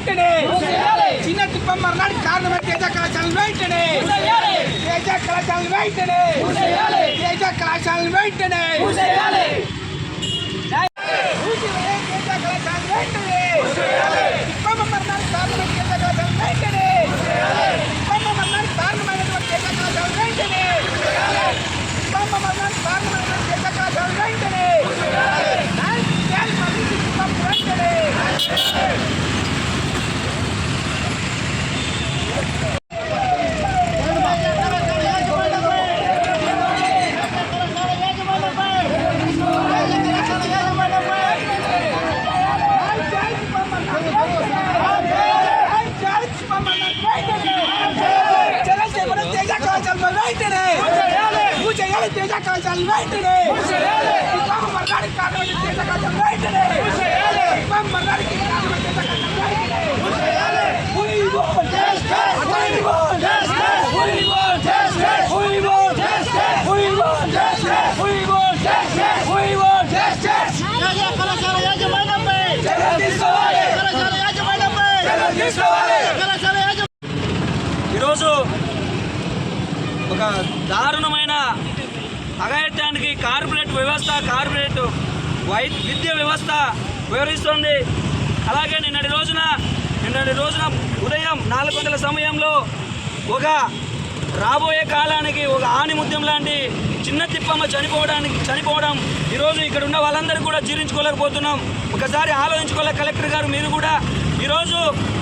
కళాశాల వెంటనే చిన్న తిప్పమ్మ మరణానికి కారణమైన తేజ కళాశాల వెంటనే తేజ కళాశాల వెంటనే తేజ కళాశాల వెంటనే మూసివేయే తేజ కళాశాల వెంటనే తిప్పమ్మ మరణానికి కారణమైన తేజ కళాశాల వెంటనే తిప్పమ్మ మరణానికి కారణమైనటువంటి తేజ కళాశాల వెంటనే తిప్పమ్మ మరణానికి కారణమైనటువంటి తేజ కళాశాల వెంటనే న్యాయం చేయాలి మరి తిప్పమ్మ వెంటనే కళాశాల యాజమాన్యంపై కళాశాల యాజమాన్యంపై కళాశాల యాజమాన్యం ఈరోజు ఒక దారుణమైన అఘాయిత్యానికి కార్పొరేట్ వ్యవస్థ కార్పొరేట్ వై విద్య వ్యవస్థ వివరిస్తుంది. అలాగే నిన్నటి రోజున నిన్నటి రోజున ఉదయం నాలుగు గంటల సమయంలో ఒక రాబోయే కాలానికి ఒక ఆణిముత్యం లాంటి చిన్న తిప్పమ్మ చనిపోవడానికి చనిపోవడం ఈరోజు ఇక్కడ ఉన్న వాళ్ళందరూ కూడా జీర్ణించుకోలేకపోతున్నాం. ఒకసారి ఆలోచించుకోలే కలెక్టర్ గారు మీరు కూడా? ఈరోజు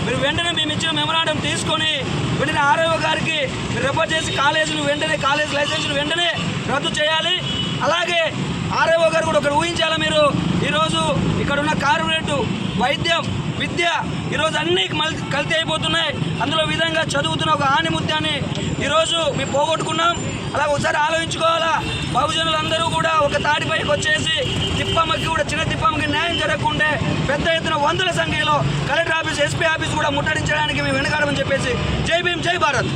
మీరు వెంటనే మేము ఇచ్చిన మెమరాండం తీసుకొని వెంటనే ఆర్ఓ గారికి మీరు రెఫర్ చేసి కాలేజీలు వెంటనే కాలేజ్ లైసెన్సులు వెంటనే రద్దు చేయాలి. అలాగే ఆర్ఓ గారు కూడా ఒకటి ఊహించాలి మీరు? ఈరోజు ఇక్కడ ఉన్న కార్పొరేట్ వైద్యం విద్య ఈరోజు అన్నీ మల్ కల్తీ అయిపోతున్నాయి. అందులో విధంగా చదువుతున్న ఒక ఆనిముత్యాన్ని ఈరోజు మేము పోగొట్టుకున్నాం. అలా ఒకసారి ఆలోచించుకోవాలా? బహుజనులందరూ కూడా ఒక తాడిపైకి వచ్చేసి తిప్పమ్మకి కూడా చిన్న తిప్పమ్మకి న్యాయం జరగకుండా పెద్ద ఎత్తున వందల సంఖ్యలో కలెక్టర్ ఆఫీస్ ఎస్పీ ఆఫీస్ కూడా ముట్టడించడానికి మేము వెనకాడమని చెప్పేసి జై భీమ్ జై భారత్.